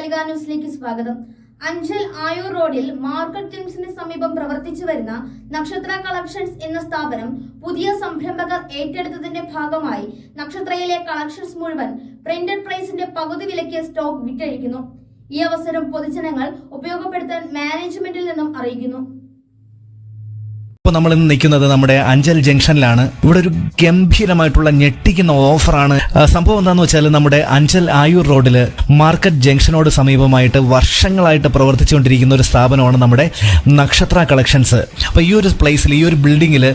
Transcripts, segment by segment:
കലിക ന്യൂസിലേക്ക് സ്വാഗതം. അഞ്ചൽ ആയൂർ റോഡിൽ മാർക്കറ്റ് ജംഗ്ഷന് സമീപം പ്രവർത്തിച്ചു വരുന്ന നക്ഷത്ര കളക്ഷൻസ് എന്ന സ്ഥാപനം പുതിയ സംരംഭകർ ഏറ്റെടുത്തതിന്റെ ഭാഗമായി നക്ഷത്രയിലെ കളക്ഷൻസ് മുഴുവൻ പ്രിന്റഡ് പ്രൈസിന്റെ പകുതി വിലയ്ക്ക് സ്റ്റോക്ക് വിറ്റഴിക്കുന്നു. ഈ അവസരം പൊതുജനങ്ങൾ ഉപയോഗപ്പെടുത്താൻ മാനേജ്മെന്റിൽ നിന്നും അറിയിക്കുന്നു. ഇപ്പോൾ നമ്മൾ ഇന്ന് നിൽക്കുന്നത് നമ്മുടെ അഞ്ചൽ ജംഗ്ഷനിലാണ്. ഇവിടെ ഒരു ഗംഭീരമായിട്ടുള്ള ഞെട്ടിക്കുന്ന ഓഫറാണ്. സംഭവം എന്താണെന്ന് വെച്ചാൽ നമ്മുടെ അഞ്ചൽ ആയൂർ റോഡിൽ മാർക്കറ്റ് ജംഗ്ഷനോട് സമീപമായിട്ട് വർഷങ്ങളായിട്ട് പ്രവർത്തിച്ചുകൊണ്ടിരിക്കുന്ന ഒരു സ്ഥാപനമാണ് നമ്മുടെ നക്ഷത്ര കളക്ഷൻസ്. അപ്പോൾ ഈ ഒരു പ്ലേസിൽ ഈ ഒരു ബിൽഡിങ്ങിൽ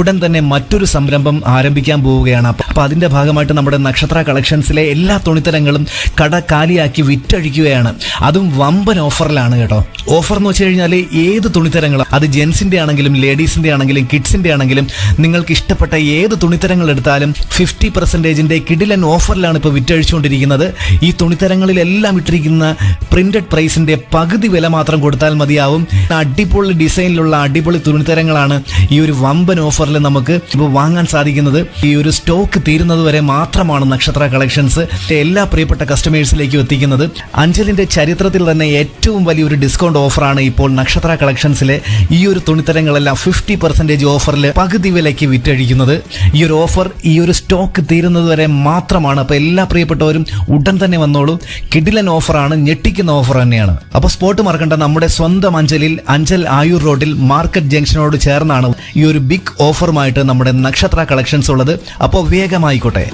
ഉടൻ തന്നെ മറ്റൊരു സംരംഭം ആരംഭിക്കാൻ പോവുകയാണ്. അപ്പോൾ അതിന്റെ ഭാഗമായിട്ട് നമ്മുടെ നക്ഷത്ര കളക്ഷൻസിലെ എല്ലാ തുണിത്തരങ്ങളും കട കാലിയാക്കി വിറ്റഴിക്കുകയാണ്. അതും വമ്പൻ ഓഫറിലാണ് കേട്ടോ. ഓഫർ എന്ന് വെച്ച് കഴിഞ്ഞാൽ ഏത് തുണിത്തരങ്ങളും അത് ജെൻസിന്റെ ആണെങ്കിലും ലേഡീസിന്റെ ആണെങ്കിലും കിഡ്സിന്റെ ആണെങ്കിലും നിങ്ങൾക്ക് ഇഷ്ടപ്പെട്ട ഏത് തുണിത്തരങ്ങൾ എടുത്താലും ഫിഫ്റ്റി പെർസെന്റേജിന്റെ കിഡിലൻ ഓഫറിലാണ് ഇപ്പോൾ വിറ്റഴിച്ചുകൊണ്ടിരിക്കുന്നത്. ഈ തുണിത്തരങ്ങളിലെല്ലാം ഇട്ടിരിക്കുന്ന പ്രിന്റഡ് പ്രൈസിന്റെ പകുതി വില മാത്രം കൊടുത്താൽ മതിയാവും. അടിപൊളി ഡിസൈനിലുള്ള അടിപൊളി തുണിത്തരങ്ങളാണ് ഈ ഒരു വമ്പൻ ഓഫറിൽ നമുക്ക് ഇപ്പോൾ വാങ്ങാൻ സാധിക്കുന്നത്. ഈ ഒരു സ്റ്റോക്ക് തീരുന്നത് വരെ മാത്രമാണ് നക്ഷത്ര കളക്ഷൻസ് എല്ലാ പ്രിയപ്പെട്ട കസ്റ്റമേഴ്സിലേക്കും എത്തിക്കുന്നത്. അഞ്ചലിന്റെ ചരിത്രത്തിൽ തന്നെ ഏറ്റവും വലിയൊരു ഡിസ്കൗണ്ട് ഓഫറാണ് ഇപ്പോൾ നക്ഷത്ര കളക്ഷൻസിലെ ഈ ഒരു തുണിത്തരങ്ങളെല്ലാം പെർസെന്റേജ് ഓഫറിൽ പകുതി വിലയ്ക്ക് വിറ്റഴിക്കുന്നത്. ഈ ഒരു ഓഫർ ഈ ഒരു സ്റ്റോക്ക് തീരുന്നത് വരെ മാത്രമാണ്. അപ്പോൾ എല്ലാ പ്രിയപ്പെട്ടവരും ഉടൻ തന്നെ വന്നോളൂ. കിഡിലൻ ഓഫറാണ് ഞെട്ടിക്കുന്ന ഓഫർ തന്നെയാണ്. അപ്പോൾ സ്പോട്ട് മറക്കണ്ട നമ്മുടെ സ്വന്തം അഞ്ചലിൽ അഞ്ചൽ ആയൂർ റോഡിൽ മാർക്കറ്റ് ജംഗ്ഷനോട് ചേർന്നാണ് ഈ ഒരു ബിഗ് ഓഫറുമായിട്ട് നമ്മുടെ നക്ഷത്ര കളക്ഷൻസ് ഉള്ളത്. അപ്പോൾ വേഗമായിക്കോട്ടെ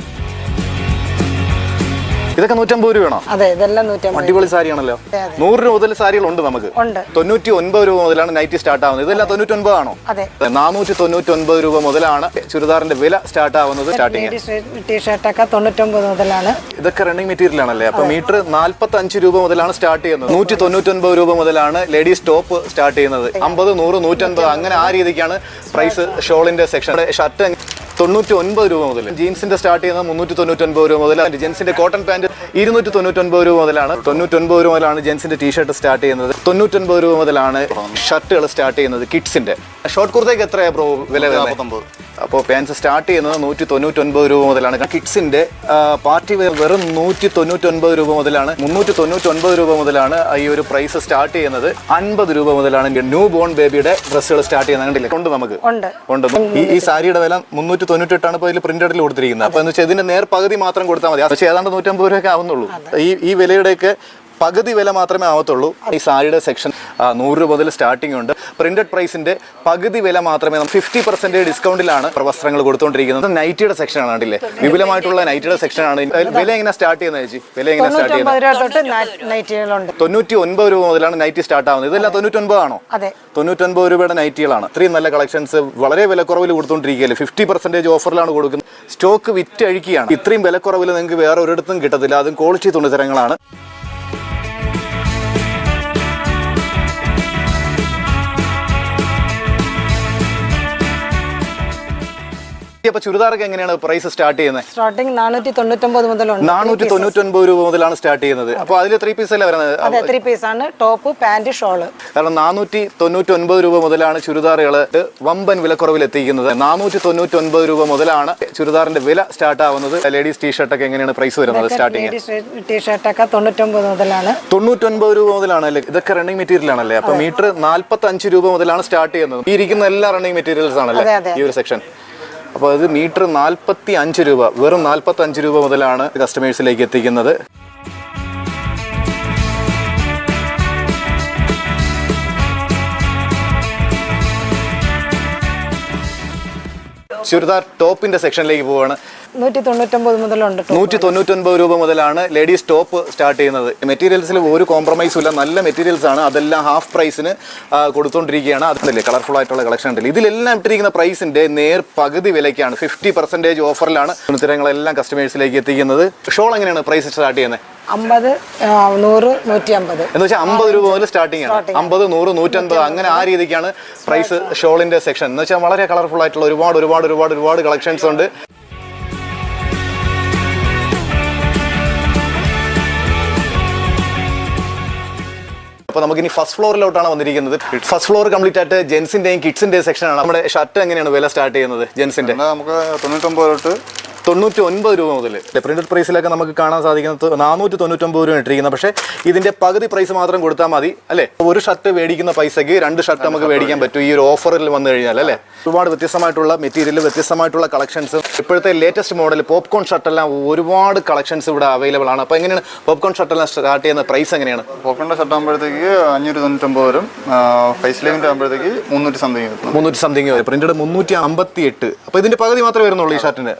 ഇതൊക്കെ നൂറ്റമ്പത് രൂപയാണോ? അതെ ഇതെല്ലാം നൂറ്റമ്പത് അടിപൊളി സാരിയാണല്ലോ. നൂറ് രൂപ മുതൽ സാരികൾ ഉണ്ട് നമുക്ക്. ഉണ്ട്. തൊണ്ണൂറ്റി ഒൻപത് രൂപ മുതലാണ് നൈറ്റ് സ്റ്റാർട്ട് ആവുന്നത്. ഇതെല്ലാം തൊണ്ണൂറ്റി ഒൻപതാണോ അതെ. നാനൂറ്റി തൊണ്ണൂറ്റി ഒൻപത് രൂപ മുതലാണ് ചുരിദാറിന്റെ വില സ്റ്റാർട്ട് ആവുന്നത് സ്റ്റാർട്ടിങ്. ടീഷർട്ടൊക്കെ തൊണ്ണൂറ്റൊമ്പത് മുതലാണ്. ഇതൊക്കെ റണ്ണിങ് മെറ്റീരിയൽ ആണല്ലേ? അപ്പൊ മീറ്റർ നാല്പത്തി അഞ്ച് രൂപ മുതലാണ് സ്റ്റാർട്ട് ചെയ്യുന്നത്. നൂറ്റി തൊണ്ണൂറ്റി ഒൻപത് രൂപ മുതലാണ് ലേഡീസ് ടോപ്പ് സ്റ്റാർട്ട് ചെയ്യുന്നത്. അമ്പത് നൂറ് നൂറ്റൻപത് അങ്ങനെ ആ രീതിക്കാണ് പ്രൈസ് ഷോളിന്റെ സെക്ഷൻ ഷർട്ട് തൊണ്ണൂറ്റി ഒൻപത് രൂപ മുതൽ ജീൻസിന്റെ സ്റ്റാർട്ട് ചെയ്യുന്നത് മുന്നൂറ്റി തൊണ്ണൂറ്റി ഒൻപത് രൂപ മുതൽ ജെൻസിന്റെ കോട്ടൺ പാന്റ് ഇരുന്നൂറ്റി തൊണ്ണൂറ്റി ഒൻപത് രൂപ മുതലാണ്. തൊണ്ണൂറ്റി ഒൻപത് രൂപ മുതലാണ് ജെൻസിന്റെ ടീഷർട്ട് സ്റ്റാർട്ട് ചെയ്യുന്നത്. തൊണ്ണൂറ്റി ഒൻപത് രൂപ മുതലാണ് ഷർട്ടുകൾ സ്റ്റാർട്ട് ചെയ്യുന്നത് കിഡ്സിന്റെ ഷോർട്ട് കുർത്തയ്ക്ക് എത്രയാ ബ്രോ വില അപ്പോൾ പാൻസ് സ്റ്റാർട്ട് ചെയ്യുന്നത് നൂറ്റി തൊണ്ണൂറ്റി ഒൻപത് രൂപ മുതലാണ്. കിഡ്സിന്റെ പാർട്ടി വെയർ വെറും നൂറ്റി തൊണ്ണൂറ്റി ഒൻപത് രൂപ മുതലാണ്. മുന്നൂറ്റി തൊണ്ണൂറ്റി ഒൻപത് രൂപ മുതലാണ് ഈ ഒരു പ്രൈസ് സ്റ്റാർട്ട് ചെയ്യുന്നത്. അൻപത് രൂപ മുതലാണ്. ന്യൂ ബോൺ ബേബിയുടെ ഡ്രസ്സുകൾ സ്റ്റാർട്ട് ചെയ്യുന്നത്. കണ്ടില്ലേ? ഉണ്ട് നമുക്ക്. ഉണ്ട്. ഈ സാരിയുടെ വില മുന്നൂറ്റി തൊണ്ണൂറ്റി എട്ടാണ് ഇപ്പോൾ ഇതിൽ പ്രിന്റഡിൽ കൊടുത്തിരിക്കുന്നത്. അപ്പോൾ എന്ന് വെച്ചാൽ ഇതിന്റെ നേർ പകുതി മാത്രം കൊടുത്താൽ മതി. പക്ഷേ ഏതാണ്ട് നൂറ്റമ്പത് രൂപയൊക്കെ ആവുന്നുള്ളൂ. ഈ ഈ വിലയുടെയൊക്കെ പകുതി വില മാത്രമേ ആവത്തുള്ളൂ. ഈ സാരിയുടെ സെക്ഷൻ നൂറ് രൂപ മുതൽ സ്റ്റാർട്ടിംഗ് ഉണ്ട്. പ്രിന്റഡ് പ്രൈസിന്റെ പകുതി വില മാത്രമേ ഫിഫ്റ്റി പെർസെന്റ് ഡിസ്കൗണ്ടിലാണ് വസ്ത്രങ്ങൾ കൊടുത്തുകൊണ്ടിരിക്കുന്നത് നൈറ്റിയുടെ സെക്ഷൻ ആണ് കണ്ടില്ലേ? വിപുലമായിട്ടുള്ള നൈറ്റിയുടെ സെക്ഷൻ ആണ്. വില എങ്ങനെ സ്റ്റാർട്ട് ചെയ്യുന്നത് ചേച്ചി? വില എങ്ങനെ സ്റ്റാർട്ട് ചെയ്യുന്നത്? തൊണ്ണൂറ്റി ഒൻപത് രൂപ. മുതലാണ് നൈറ്റി സ്റ്റാർട്ട് ആവുന്നത്. ഇതെല്ലാം തൊണ്ണൂറ്റി ഒൻപതാണോ അതെ. തൊണ്ണൂറ്റൊൻപത് രൂപയുടെ നൈറ്റികളാണ് ഇത്രയും നല്ല കളക്ഷൻസ് വളരെ വിലക്കുറവിൽ കൊടുത്തുകൊണ്ടിരിക്കുകയല്ലേ ഫിഫ്റ്റി പെർസെന്റേജ് ഓഫറിലാണ് കൊടുക്കുന്നത്. സ്റ്റോക്ക് വിറ്റഴിക്കുകയാണ്. ഇത്രയും വിലക്കുറവിൽ നിങ്ങൾക്ക് വേറെ ഒരിടത്തും കിട്ടത്തില്ല. അതും ക്വാളിറ്റി തുണിത്തരങ്ങളാണ്. അപ്പൊ ചുരിദാറൊക്കെ എങ്ങനെയാണ് പ്രൈസ് സ്റ്റാർട്ട് ചെയ്യുന്നത് സ്റ്റാർട്ടിങ് നാനൂറ്റി തൊണ്ണൂറ്റൊമ്പത് മുതലുണ്ട് നാനൂറ്റി തൊണ്ണൂറ്റി രൂപ മുതലാണ് സ്റ്റാർട്ട് ചെയ്യുന്നത്. അപ്പോൾ അതിൽ ത്രീ പീസ് അല്ലേ വരുന്നത്? അതെ ത്രീ ആണ്. ടോപ്പ് പാന്റ് ഷോൾ കാരണം നാനൂറ്റി തൊണ്ണൂറ്റി ഒൻപത് രൂപ മുതലാണ് ചുരിദാറുകൾ വമ്പൻ വിലക്കുറവിൽ എത്തിക്കുന്നത് നാനൂറ്റി തൊണ്ണൂറ്റൊൻപത് രൂപ മുതലാണ് ചുരിദാറിന്റെ വില സ്റ്റാർട്ട് ആവുന്നത്. ലേഡീസ് ടീഷർട്ടൊക്കെ എങ്ങനെയാണ് പ്രൈസ് വരുന്നത് സ്റ്റാർട്ടിങ് ടീഷർട്ടൊക്കെ തൊണ്ണൂറ്റൊമ്പത് മുതലാണ്. തൊണ്ണൂറ്റൊൻപത് രൂപ മുതലാണ് ഇതൊക്കെ റണ്ണിങ് മെറ്റീരിയൽ ആണല്ലേ? അപ്പൊ മീറ്റർ നാല്പത്തി അഞ്ച് രൂപ മുതലാണ് സ്റ്റാർട്ട് ചെയ്യുന്നത്. ഈ ഇരിക്കുന്ന എല്ലാ റണ്ണിങ് മെറ്റീരിയൽസ് ആണല്ലേ. ഈ ഒരു സെക്ഷൻ അപ്പോൾ ഇത് മീറ്റർ നാൽപ്പത്തി അഞ്ച് രൂപ വെറും നാൽപ്പത്തി അഞ്ച് രൂപ മുതലാണ് കസ്റ്റമേഴ്സിലേക്ക് എത്തിക്കുന്നത്. ചുരിദാർ ടോപ്പിന്റെ സെക്ഷനിലേക്ക് പോവാണ്. നൂറ്റി തൊണ്ണൂറ്റൊമ്പത് മുതലുണ്ട്. നൂറ്റി തൊണ്ണൂറ്റൊൻപത് രൂപ മുതലാണ് ലേഡീസ് ടോപ്പ് സ്റ്റാർട്ട് ചെയ്യുന്നത്. മെറ്റീരിയൽസിൽ ഒരു കോംപ്രമൈസും ഇല്ല. നല്ല മെറ്റീരിയൽസ് ആണ്. അതെല്ലാം ഹാഫ് പ്രൈസിന് കൊടുത്തുകൊണ്ടിരിക്കുകയാണ് അതല്ലേ? കളർഫുൾ ആയിട്ടുള്ള കളക്ഷൻ ഉണ്ടല്ലോ? ഇതിലെല്ലാം ഇട്ടിരിക്കുന്ന പ്രൈസിന്റെ നേർ പകുതി വിലയ്ക്കാണ്. ഫിഫ്റ്റി പെർസെന്റേജ് ഓഫറിലാണ് തുണിത്തരങ്ങളെല്ലാം കസ്റ്റമേഴ്സിലേക്ക് എത്തിക്കുന്നത്. ഷോൾ എങ്ങനെയാണ് പ്രൈസ് സ്റ്റാർട്ട് ചെയ്യുന്നത്? അമ്പത് നൂറ് നൂറ്റി അമ്പത് എന്ന് വെച്ചാൽ അമ്പത് രൂപ മുതൽ സ്റ്റാർട്ടിംഗ് ആണ്. അമ്പത് നൂറ് നൂറ്റൻപത് അങ്ങനെ ആ രീതിക്കാണ് പ്രൈസ് ഷോളിന്റെ സെക്ഷൻ എന്ന് വെച്ചാൽ വളരെ കളർഫുൾ ആയിട്ടുള്ള ഒരുപാട് ഒരുപാട് ഒരുപാട് ഒരുപാട് കളക്ഷൻസ് ഉണ്ട്. അപ്പോൾ നമുക്കിനി ഫസ്റ്റ് ഫ്ലോറിലോട്ടാണ് വന്നിരിക്കുന്നത്. ഫസ്റ്റ് ഫ്ലോർ കംപ്ലീറ്റ് ആയിട്ട് ജെൻസിന്റെയും കിഡ്സിന്റെയും സെക്ഷനാണ് നമ്മുടെ ഷർട്ട് എങ്ങനെയാണ് വില സ്റ്റാർട്ട് ചെയ്യുന്നത് ജെൻസിന്റെ നമുക്ക് തൊണ്ണൂറ്റൊമ്പത് തൊട്ട് തൊണ്ണൂറ്റി ഒൻപത് രൂപ മുതൽ. പ്രിന്റഡ് പ്രൈസിലൊക്കെ നമുക്ക് കാണാൻ സാധിക്കുന്നത് നാനൂറ്റി തൊണ്ണൂറ്റൊമ്പത് രൂപ ഇട്ടിരിക്കുന്നത് പക്ഷേ ഇതിന്റെ പകുതി പ്രൈസ് മാത്രം കൊടുത്താൽ മതി അല്ലേ? ഒരു ഷർട്ട് മേടിക്കുന്ന പൈസയ്ക്ക് രണ്ട് ഷർട്ട് നമുക്ക് മേടിക്കാൻ പറ്റും ഈ ഒരു ഓഫറിൽ വന്നു കഴിഞ്ഞാൽ അല്ലേ? ഒരുപാട് വ്യത്യസ്തമായിട്ടുള്ള മെറ്റീരിയൽ വ്യത്യസ്തമായിട്ടുള്ള കളക്ഷൻസ് ഇപ്പോഴത്തെ ലേറ്റസ്റ്റ് മോഡൽ പോപ്കോൺ ഷർട്ടെല്ലാം ഒരുപാട് കളക്ഷൻസ് ഇവിടെ അവൈലബിൾ ആണ്. അപ്പോൾ എങ്ങനെയാണ് പോപ്കോൺ ഷർട്ടെല്ലാം സ്റ്റാർട്ട് ചെയ്യുന്ന പ്രൈസ് എങ്ങനെയാണ്? പോപ്കോണിന്റെ ഷർട്ട് ആകുമ്പോഴത്തേക്ക് അഞ്ഞൂറ്റി തൊണ്ണൂറ്റൊമ്പത് വരും ഫൈസ് ലെവന്റെ ആകുമ്പോഴത്തേക്ക് മുന്നൂറ്റി സംതിങ് മുന്നൂറ്റി സംതിങ് വരും. പ്രിന്റഡ് മുന്നൂറ്റി അമ്പത്തി എട്ട് അപ്പോൾ ഇതിന്റെ പകുതി മാത്രമേ വരുന്നുള്ളൂ ഈ ഷർട്ടിന്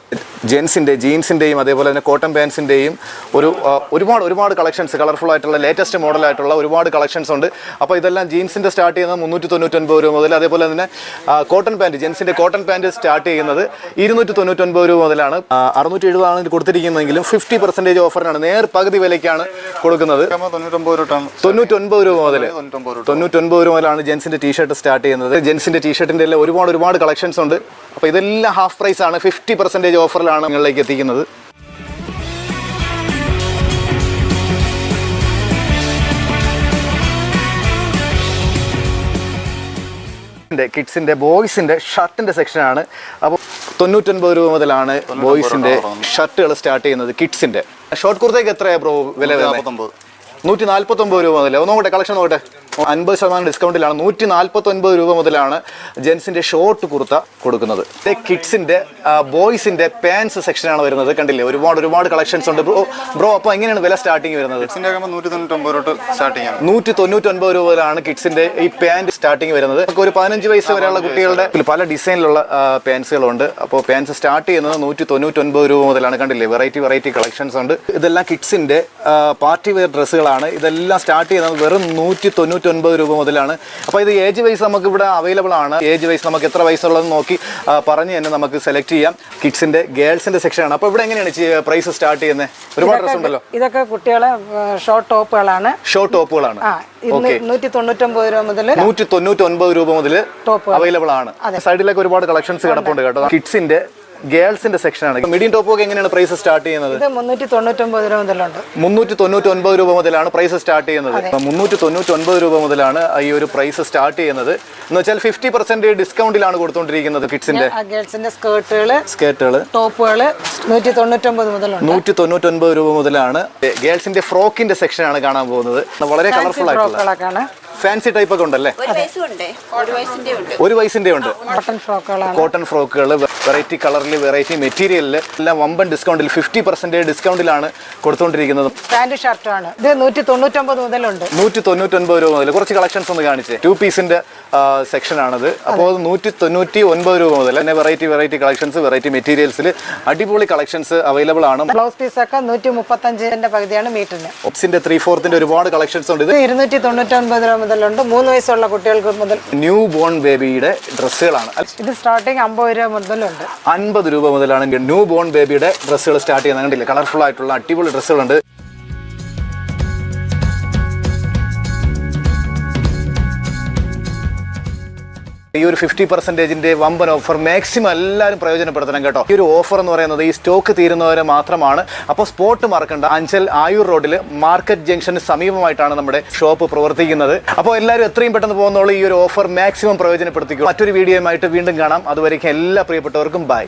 ജെൻസിന്റെ ജീൻസിന്റെയും അതേപോലെ തന്നെ കോട്ടൺ പാൻസിന്റെയും ഒരു ഒരുപാട് ഒരുപാട് കളക്ഷൻസ് കളർഫുൾ ആയിട്ടുള്ള ലേറ്റസ്റ്റ് മോഡലായിട്ടുള്ള ഒരുപാട് കളക്ഷൻസ് ഉണ്ട്. അപ്പോൾ ഇതെല്ലാം ജീൻസിന്റെ സ്റ്റാർട്ട് ചെയ്യുന്നത് മുന്നൂറ്റി തൊണ്ണൂറ്റൊൻപത് രൂപ മുതൽ അതേപോലെ തന്നെ കോട്ടൺ പാന്റ് ജെൻസിന്റെ കോട്ടൺ പാന്റ് സ്റ്റാർട്ട് ചെയ്യുന്നത് ഇരുന്നൂറ്റി തൊണ്ണൂറ്റൊൻപത് രൂപ മുതലാണ്. അറുന്നൂറ്റി എഴുപതാണ് കൊടുത്തിരിക്കുന്നതെങ്കിലും ഫിഫ്റ്റി പെർസെന്റേജ് ഓഫറിനാണ് നേർ പകുതി വിലയ്ക്കാണ് കൊടുക്കുന്നത്. തൊണ്ണൂറ്റൊൻപത് രൂപ മുതൽ തൊണ്ണൂറ്റൊൻപത് രൂപ. മുതലാണ് ജെൻസിന്റെ ടീഷർട്ട് സ്റ്റാർട്ട് ചെയ്യുന്നത്. ജെൻസിന്റെ ടീഷർട്ടിന്റെ എല്ലാം ഒരുപാട് ഒരുപാട് കളക്ഷൻസ് ഉണ്ട്. അപ്പോൾ ഇതെല്ലാം ഹാഫ് പ്രൈസ് ആണ്. ഫിഫ്റ്റി പെർസെന്റേജ് ഓഫറിലാണ് നിങ്ങളിലേക്ക് എത്തിക്കുന്നത്. കിഡ്സിന്റെ ബോയ്സിന്റെ ഷർട്ടിന്റെ സെക്ഷനാണ്. അപ്പോൾ തൊണ്ണൂറ്റൊൻപത് രൂപ മുതലാണ് ബോയ്സിന്റെ ഷർട്ടുകൾ സ്റ്റാർട്ട് ചെയ്യുന്നത് കിഡ്സിന്റെ. ഷോർട്ട് കുർത്തേക്ക് എത്രയാണ് ബ്രോ വില നാൽപ്പത്തൊമ്പത് നൂറ്റി നാൽപ്പത്തി ഒമ്പത് രൂപ മുതൽ ഒന്ന് നോക്കട്ടെ കളക്ഷൻ നോക്കട്ടെ. അൻപത് ശതമാനം ഡിസ്കൗണ്ടിലാണ് നൂറ്റി നാൽപ്പത്തി ഒൻപത് രൂപ മുതലാണ് ജെൻസിന്റെ ഷോർട്ട് കുർത്ത കൊടുക്കുന്നത്. കിഡ്സിന്റെ ബോയ്സിന്റെ പാൻസ് സെക്ഷനാണ് വരുന്നത്. കണ്ടില്ലേ? ഒരുപാട് ഒരുപാട് കളക്ഷൻസ് ഉണ്ട്. ബ്രോ ബ്രോ അപ്പോൾ എങ്ങനെയാണ് വില സ്റ്റാർട്ടിങ് വരുന്നത്? കിഡ്സിന്റെ നൂറ്റി തൊണ്ണൂറ്റൊമ്പത് രൂപ തൊട്ട് സ്റ്റാർട്ടിങ് ആണ്. നൂറ്റി തൊണ്ണൂറ്റൊൻപത് രൂപ മുതലാണ് കിഡ്സിന്റെ ഈ പാന്റ് സ്റ്റാർട്ടിങ് വരുന്നത്. നമുക്ക് ഒരു പതിനഞ്ച് വയസ്സ് വരെയുള്ള കുട്ടികളുടെ പല ഡിസൈനിലുള്ള പാൻസുകളുണ്ട്. അപ്പോൾ പാൻസ് സ്റ്റാർട്ട് ചെയ്യുന്നത് നൂറ്റി തൊണ്ണൂറ്റൊൻപത് രൂപ മുതലാണ്. കണ്ടില്ലേ? വെറൈറ്റി വെറൈറ്റി കളക്ഷൻസ് ഉണ്ട്. ഇതെല്ലാം കിഡ്സിന്റെ പാർട്ടി വെയർ ഡ്രസ്സുകളാണ് ഇതെല്ലാം സ്റ്റാർട്ട് ചെയ്യുന്നത് വെറും നൂറ്റി തൊണ്ണൂറ്റൊൻപത് രൂപ മുതലാണ്. അപ്പോൾ ഇത് ഏജ് വൈസ് നമുക്ക് ഇവിടെ അവൈലബിൾ ആണ്. ഏജ് വൈസ് നമുക്ക് എത്ര വയസ്സുള്ളതെന്ന് നോക്കി പറഞ്ഞു തന്നെ നമുക്ക് സെലക്ട് ചെയ്യാം. കിഡ്സിന്റെ ഗേൾസിന്റെ സെക്ഷനാണ് അപ്പോൾ ഇവിടെ എങ്ങനെയാണ് പ്രൈസ് സ്റ്റാർട്ട് ചെയ്യുന്നത് ഒരുപാട് ഡ്രസ് ഉണ്ടല്ലോ ഇതൊക്കെ കുട്ടികളെ ഷോർട്ട് ടോപ്പുകളാണ് ഷോർട്ട് ടോപ്പുകളാണ് നൂറ്റി തൊണ്ണൂറ്റൊമ്പത് രൂപ മുതൽ നൂറ്റി തൊണ്ണൂറ്റി ഒൻപത് രൂപ മുതൽ അവൈലബിൾ ആണ്. സൈഡിലൊക്കെ ഒരുപാട് കളക്ഷൻസ് കിടപ്പുണ്ട് കേട്ടോ. കിഡ്സിന്റെ ഗേൾസിന്റെ സെക്ഷനാണ് മീഡിയം ടോപ്പ് ഒക്കെ എങ്ങനെയാണ് പ്രൈസ് സ്റ്റാർട്ട് ചെയ്യുന്നത്? ഇത് മുന്നൂറ്റി തൊണ്ണൂറ്റൊമ്പത് രൂപ മുതലുണ്ട്. മുന്നൂറ്റി രൂപ മുതലാണ് പ്രൈസ് സ്റ്റാർട്ട് ചെയ്യുന്നത്. മുന്നൂറ്റി തൊണ്ണൂറ്റി ഒൻപത് രൂപ മുതലാണ് ഈ ഒരു പ്രൈസ് സ്റ്റാർട്ട് ചെയ്യുന്നത്. എന്ന് വെച്ചാൽ ഫിഫ്റ്റി പെർസെന്റ് ഡിസ്കൗണ്ടിലാണ് കൊടുത്തോണ്ടിരിക്കുന്നത് കിഡ്സിന്റെ ഗേൾസിന്റെ സ്കേർട്ടുകൾ സ്കേർട്ടുകൾ ടോപ്പുകൾ നൂറ്റി തൊണ്ണൂറ്റൊമ്പത് നൂറ്റി ഒൻപത് രൂപ മുതലാണ് ഗേൾസിന്റെ ഫ്രോക്കിന്റെ സെക്ഷനാണ് കാണാൻ പോകുന്നത്. വളരെ കളർഫുൾ ആയിട്ടുള്ള. ഫാൻസി ടൈപ്പ് ഒക്കെ ഉണ്ടല്ലേ? ഒരു വയസ്സും ഒരു വയസ്സിന്റെ ഉണ്ട്. ഒരു വയസ്സിന്റെ ഉണ്ട്. കോട്ടൺ ഫ്രോക്കുകളാണ്. കോട്ടൺ ഫ്രോക്കുകൾ വെറൈറ്റി കളറിൽ വെറൈറ്റി മെറ്റീരിയലിൽ എല്ലാം വമ്പൻ ഡിസ്കൗണ്ടിൽ ഫിഫ്റ്റി പെർസെന്റേജ് ഡിസ്കൗണ്ടിലാണ് കൊടുത്തുകൊണ്ടിരിക്കുന്നത് പാന്റ് ഷർട്ടാണ്. ഇത് നൂറ്റി തൊണ്ണൂറ്റൊമ്പത് മുതലുണ്ട്. നൂറ്റി തൊണ്ണൂറ്റൊൻപത് രൂപ മുതൽ കുറച്ച് കളക്ഷൻസ് ഒന്ന് കാണിച്ചേ. ടു പീസിന്റെ സെക്ഷൻ ആണത് അപ്പോൾ നൂറ്റി തൊണ്ണൂറ്റി ഒൻപത് രൂപ മുതൽ തന്നെ വെറൈറ്റി വെറൈറ്റി കളക്ഷൻസ് വെറൈറ്റി മെറ്റീരിയൽസിൽ അടിപൊളി കളക്ഷൻസ് അവൈലബിൾ ആണ്. ബ്ലൗസ് പീസൊക്കെ നൂറ്റി മുപ്പത്തഞ്ചിന്റെ പകുതിയാണ് മീറ്ററിന്. ഒപ്സിന്റെ ത്രീ ഫോർത്തിന്റെ ഒരുപാട് കളക്ഷൻസ് ഉണ്ട്. ഇത് ഇരുന്നൂറ്റി തൊണ്ണൂറ്റൊൻപത് രൂപ മുതലുണ്ട്. മൂന്ന് വയസ്സുള്ള കുട്ടികൾക്ക് മുതൽ ന്യൂ ബോൺ ബേബിയുടെ ഡ്രസ്സുകളാണ് ഇത് സ്റ്റാർട്ടിങ് അമ്പത് രൂപ മുതലുണ്ട്. അൻപത് രൂപ മുതലാണ് ന്യൂ ബോൺ ബേബിയുടെ ഡ്രസ്സുകൾ സ്റ്റാർട്ട് ചെയ്യുന്നത്. കണ്ടില്ലേ? കളർഫുൾ ആയിട്ടുള്ള അടിപൊളി ഡ്രസ്സുകളുണ്ട് ഈ ഒരു ഫിഫ്റ്റി പെർസെന്റേജിന്റെ വമ്പൻ ഓഫർ മാക്സിമം എല്ലാവരും പ്രയോജനപ്പെടുത്തണം കേട്ടോ. ഈ ഒരു ഓഫർ എന്ന് പറയുന്നത് ഈ സ്റ്റോക്ക് തീരുന്നവരെ മാത്രമാണ്. അപ്പോൾ സ്പോട്ട് മറക്കണ്ട അഞ്ചൽ ആയൂർ റോഡിൽ മാർക്കറ്റ് ജംഗ്ഷന് സമീപമായിട്ടാണ് നമ്മുടെ ഷോപ്പ് പ്രവർത്തിക്കുന്നത്. അപ്പോൾ എല്ലാവരും എത്രയും പെട്ടെന്ന് പോകുന്നോളൂ ഈ ഒരു ഓഫർ മാക്സിമം പ്രയോജനപ്പെടുത്തിക്കും. മറ്റൊരു വീഡിയോയുമായിട്ട് വീണ്ടും കാണാം. അതുവരേക്കും എല്ലാ പ്രിയപ്പെട്ടവർക്കും ബൈ